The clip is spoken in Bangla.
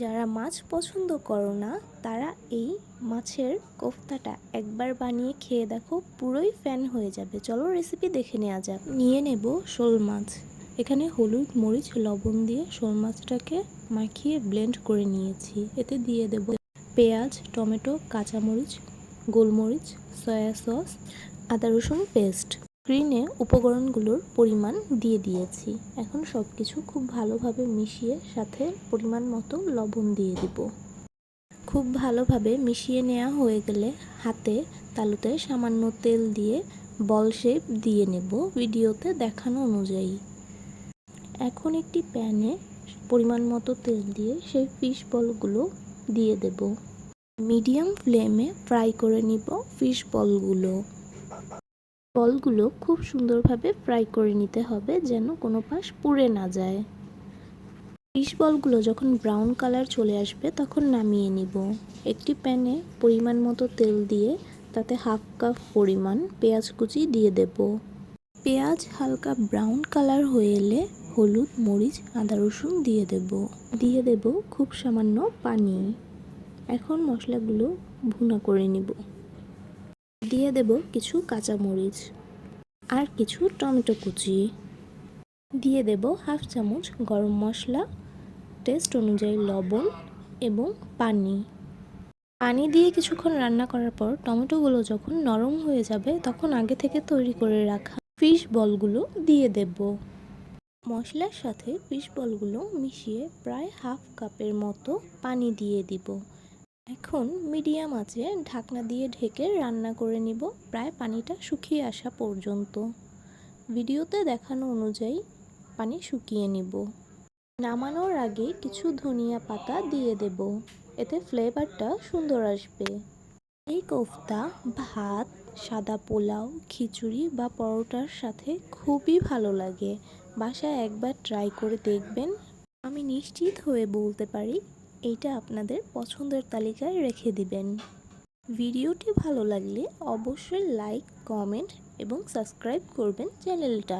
যারা মাছ পছন্দ করো না, তারা এই মাছের কোফতাটা একবার বানিয়ে খেয়ে দেখো, পুরোই ফ্যান হয়ে যাবে। চলো রেসিপি দেখে নেওয়া যাক। নিয়ে নেব শোল মাছ। এখানে হলুদ, মরিচ, লবণ দিয়ে শোল মাছটাকে মাখিয়ে ব্লেন্ড করে নিয়েছি। এতে দিয়ে দেব পেঁয়াজ, টমেটো, কাঁচামরিচ, গোলমরিচ সয়া সস আদা রসুন পেস্ট স্ক্রিনে উপকরণগুলোর পরিমাণ দিয়ে দিয়েছি। এখন সব কিছু খুব ভালোভাবে মিশিয়ে সাথে পরিমাণ মতো লবণ দিয়ে দিব। খুব ভালোভাবে মিশিয়ে নেওয়া হয়ে গেলে হাতে তালুতে সামান্য তেল দিয়ে বল শেপ দিয়ে নেব ভিডিওতে দেখানো অনুযায়ী। এখন একটি প্যানে পরিমাণ মতো তেল দিয়ে সেই ফিশ বলগুলো দিয়ে দেব। মিডিয়াম ফ্লেমে ফ্রাই করে নিব ফিশ বলগুলো বলগুলো খুব সুন্দরভাবে ফ্রাই করে নিতে হবে যেন কোনো পাশ পুড়ে না যায়। ফিশ বলগুলো যখন ব্রাউন কালার চলে আসবে তখন নামিয়ে নিব। একটি প্যানে পরিমাণ মতো তেল দিয়ে তাতে হাফ কাপ পরিমাণ পেঁয়াজ কুচি দিয়ে দেব। পেঁয়াজ হালকা ব্রাউন কালার হয়ে এলে হলুদ, মরিচ, আদা, রসুন দিয়ে দেব। দিয়ে দেব খুব সামান্য পানি। এখন মশলাগুলো ভুনা করে নিব। দিয়ে দেব কিছু কাঁচামরিচ আর কিছু টমেটো কুচি। দিয়ে দেব হাফ চামচ গরম মশলা টেস্ট অনুযায়ী লবণ এবং পানি। পানি দিয়ে কিছুক্ষণ রান্না করার পর টমেটোগুলো যখন নরম হয়ে যাবে তখন আগে থেকে তৈরি করে রাখা ফিশ বলগুলো দিয়ে দেব। মশলার সাথে ফিশ বলগুলো মিশিয়ে প্রায় হাফ কাপের মতো পানি দিয়ে দিব। এখন মিডিয়াম আছে ঢাকনা দিয়ে ঢেকে রান্না করে নিব। প্রায় পানিটা শুকিয়ে আসা পর্যন্ত। ভিডিওতে দেখানো অনুযায়ী পানি শুকিয়ে নিব। নামানোর আগে কিছু ধনিয়া পাতা দিয়ে দেব। এতে ফ্লেভারটা সুন্দর আসবে। এই কোফতা, ভাত, সাদা পোলাও, খিচুড়ি বা পরোটার সাথে খুবই ভালো লাগে। বাসায় একবার ট্রাই করে দেখবেন। আমি নিশ্চিত হয়ে বলতে পারি এইটা আপনাদের পছন্দের তালিকায় রেখে দিবেন। ভিডিওটি ভালো লাগলে অবশ্যই লাইক, কমেন্ট এবং সাবস্ক্রাইব করবেন চ্যানেলটা।